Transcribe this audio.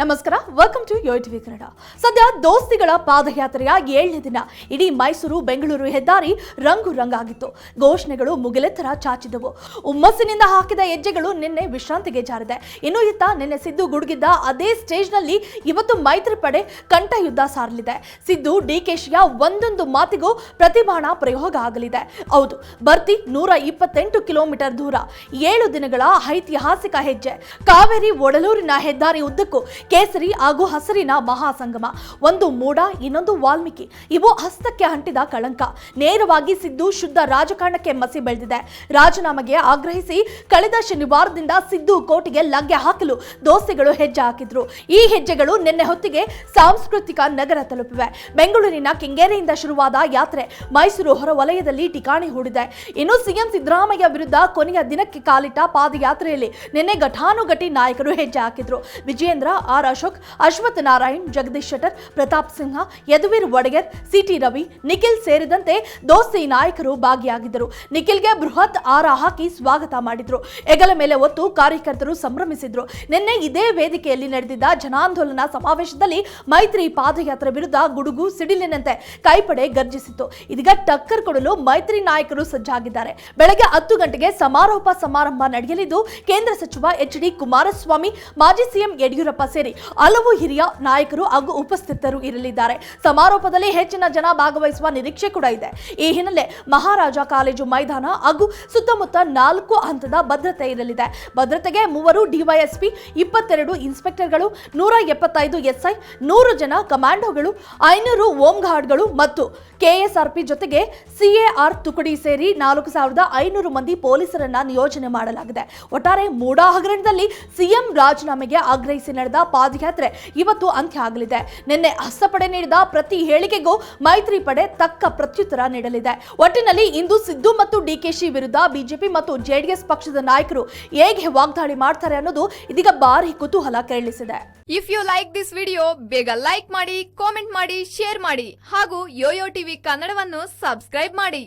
ನಮಸ್ಕಾರ welcome to Yo TV Kannada. ಸದ್ಯ ದೋಸ್ತಿಗಳ ಪಾದಯಾತ್ರೆಯ ಏಳನೇ ದಿನ. ಇಡೀ ಮೈಸೂರು, ಬೆಂಗಳೂರು ಹೆದ್ದಾರಿ ರಂಗು ರಂಗಾಗಿತ್ತು ಘೋಷಣೆಗಳು ಮುಗಿಲೆತ್ತರ ಚಾಚಿದವು. ಹುಮ್ಮಸ್ಸಿನಿಂದ ಹಾಕಿದ ಹೆಜ್ಜೆಗಳು ನಿನ್ನೆ ವಿಶ್ರಾಂತಿಗೆ ಜಾರಿದೆ. ಇನ್ನು ಇತ್ತ ನಿನ್ನೆ ಸಿದ್ದು ಗುಡುಗಿದ್ದ ಅದೇ ಸ್ಟೇಜ್ನಲ್ಲಿ ಇವತ್ತು ಮೈತ್ರಿ ಪಡೆ ಕಂಠಯುದ್ಧ ಸಾರಲಿದೆ. ಸಿದ್ದು, ಡಿಕೆಶಿಯ ಒಂದೊಂದು ಮಾತಿಗೂ ಪ್ರತಿಭಾಣ ಪ್ರಯೋಗ ಆಗಲಿದೆ. ಹೌದು, ಬರ್ತಿ ನೂರ ಇಪ್ಪತ್ತೆಂಟು ಕಿಲೋಮೀಟರ್ ದೂರ. ಏಳು ದಿನಗಳ ಐತಿಹಾಸಿಕ ಹೆಜ್ಜೆ. ಕಾವೇರಿ, ಒಡಲೂರಿನ ಹೆದ್ದಾರಿ ಉದ್ದಕ್ಕೂ ಕೇಸರಿ ಹಾಗೂ ಹಸಿರಿನ ಮಹಾಸಂಗಮ. ಒಂದು ಮೂಡ, ಇನ್ನೊಂದು ವಾಲ್ಮೀಕಿ. ಇವು ಹಸ್ತಕ್ಕೆ ಅಂಟಿದ ಕಳಂಕ. ನೇರವಾಗಿ ಸಿದ್ದು ಶುದ್ಧ ರಾಜಕಾರಣಕ್ಕೆ ಮಸಿ ಬೆಳೆದಿದೆ. ರಾಜೀನಾಮೆಗೆ ಆಗ್ರಹಿಸಿ ಕಳೆದ ಶನಿವಾರದಿಂದ ಸಿದ್ದು ಕೋಟೆಗೆ ಲಗ್ಗೆ ಹಾಕಲು ದೋಸೆಗಳು ಹೆಜ್ಜೆ ಹಾಕಿದ್ರು. ಈ ಹೆಜ್ಜೆಗಳು ನಿನ್ನೆ ಹೊತ್ತಿಗೆ ಸಾಂಸ್ಕೃತಿಕ ನಗರ ತಲುಪಿವೆ. ಬೆಂಗಳೂರಿನ ಕೆಂಗೇರಿಯಿಂದ ಶುರುವಾದ ಯಾತ್ರೆ ಮೈಸೂರು ಹೊರವಲಯದಲ್ಲಿ ಠಿಕಾಣಿ ಹೂಡಿದೆ. ಇನ್ನು ಸಿಎಂ ಸಿದ್ದರಾಮಯ್ಯ ವಿರುದ್ಧ ಕೊನೆಯ ದಿನಕ್ಕೆ ಕಾಲಿಟ್ಟ ಪಾದಯಾತ್ರೆಯಲ್ಲಿ ನಿನ್ನೆ ಘಟಾನುಘಟಿ ನಾಯಕರು ಹೆಜ್ಜೆ ಹಾಕಿದ್ರು. ವಿಜಯೇಂದ್ರ ಆರ್ ಅಶೋಕ್, ಅಶ್ವಥ್ ನಾರಾಯಣ್, ಜಗದೀಶ್ ಶೆಟ್ಟರ್, ಪ್ರತಾಪ್ ಸಿಂಹ, ಯದುವೀರ್ ಒಡೆಯರ್, ಸಿಟಿ ರವಿ, ನಿಖಿಲ್ ಸೇರಿದಂತೆ ದೋಸ್ತಿ ನಾಯಕರು ಭಾಗಿಯಾಗಿದ್ದರು. ನಿಖಿಲ್ಗೆ ಬೃಹತ್ ಆರ ಹಾಕಿ ಸ್ವಾಗತ ಮಾಡಿದ್ರು. ಹೆಗಲ ಮೇಲೆ ಒತ್ತು ಕಾರ್ಯಕರ್ತರು ಸಂಭ್ರಮಿಸಿದ್ರು. ನಿನ್ನೆ ಇದೇ ವೇದಿಕೆಯಲ್ಲಿ ನಡೆದಿದ್ದ ಜನಾಂದೋಲನ ಸಮಾವೇಶದಲ್ಲಿ ಮೈತ್ರಿ ಪಾದಯಾತ್ರೆ ವಿರುದ್ಧ ಗುಡುಗು ಸಿಡಿಲಿನಂತೆ ಕೈಪಡೆ ಗರ್ಜಿಸಿತ್ತು. ಇದೀಗ ಟಕ್ಕರ್ ಕೊಡಲು ಮೈತ್ರಿ ನಾಯಕರು ಸಜ್ಜಾಗಿದ್ದಾರೆ. ಬೆಳಗ್ಗೆ ಹತ್ತು ಗಂಟೆಗೆ ಸಮಾರೋಪ ಸಮಾರಂಭ ನಡೆಯಲಿದ್ದು, ಕೇಂದ್ರ ಸಚಿವ ಎಚ್ ಡಿ ಕುಮಾರಸ್ವಾಮಿ, ಮಾಜಿ ಸಿಎಂ ಯಡಿಯೂರಪ್ಪ ಸೇರಿ, ಹಲವು ಹಿರಿಯ ನಾಯಕರು ಹಾಗೂ ಉಪಸ್ಥಿತರು ಇರಲಿದ್ದಾರೆ. ಸಮಾರೋಪದಲ್ಲಿ ಹೆಚ್ಚಿನ ಜನ ಭಾಗವಹಿಸುವ ನಿರೀಕ್ಷೆ ಕೂಡ ಇದೆ. ಈ ಹಿನ್ನೆಲೆ ಮಹಾರಾಜ ಕಾಲೇಜು ಮೈದಾನ ಹಾಗೂ ಸುತ್ತಮುತ್ತ ನಾಲ್ಕು ಹಂತದ ಭದ್ರತೆ ಇರಲಿದೆ. ಭದ್ರತೆಗೆ ಮೂವರು ಡಿವೈಎಸ್ಪಿ, ಇಪ್ಪತ್ತೆರಡು ಇನ್ಸ್ಪೆಕ್ಟರ್ಗಳು, ನೂರ ಎಪ್ಪತ್ತೈದು ಎಸ್ಐ, ನೂರು ಜನ ಕಮಾಂಡೋಗಳು, ಐನೂರು ಹೋಮ್ ಗಾರ್ಡ್ಗಳು ಮತ್ತು ಕೆಎಸ್ಆರ್ಪಿ ಜೊತೆಗೆ ಸಿಎಆರ್ ತುಕಡಿ ಸೇರಿ ನಾಲ್ಕು ಸಾವಿರದ ಐನೂರು ಮಂದಿ ಪೊಲೀಸರನ್ನ ನಿಯೋಜನೆ ಮಾಡಲಾಗಿದೆ. ಒಟ್ಟಾರೆ ಮೂಡಾ ಹಗರಣದಲ್ಲಿ ಸಿಎಂ ರಾಜೀನಾಮೆಗೆ ಆಗ್ರಹಿಸಿ ನಡೆದ ಪಾದಯಾತ್ರೆ ಇವತ್ತು ಅಂತ್ಯ ಆಗಲಿದೆ. ನಿನ್ನೆ ಹಸ್ತಪಡೆ ನೀಡಿದ ಪ್ರತಿ ಹೇಳಿಕೆಗೂ ಮೈತ್ರಿ ಪಡೆ ತಕ್ಕ ಪ್ರತ್ಯುತ್ತರ ನೀಡಲಿದೆ. ಒಟ್ಟಿನಲ್ಲಿ ಇಂದು ಸಿದ್ದು ಮತ್ತು ಡಿಕೆಶಿ ವಿರುದ್ಧ ಬಿಜೆಪಿ ಮತ್ತು ಜೆಡಿಎಸ್ ಪಕ್ಷದ ನಾಯಕರು ಹೇಗೆ ವಾಗ್ದಾಳಿ ಮಾಡ್ತಾರೆ ಅನ್ನೋದು ಇದೀಗ ಭಾರಿ ಕುತೂಹಲ ಕೆರಳಿಸಿದೆ. If you like this video ಬೇಗ ಲೈಕ್ ಮಾಡಿ ಕಾಮೆಂಟ್ ಮಾಡಿ ಶೇರ್ ಮಾಡಿ ಹಾಗೂ ಯೋಯೋ ಟಿವಿ ಕನ್ನಡವನ್ನು ಸಬ್ಸ್ಕ್ರೈಬ್ ಮಾಡಿ.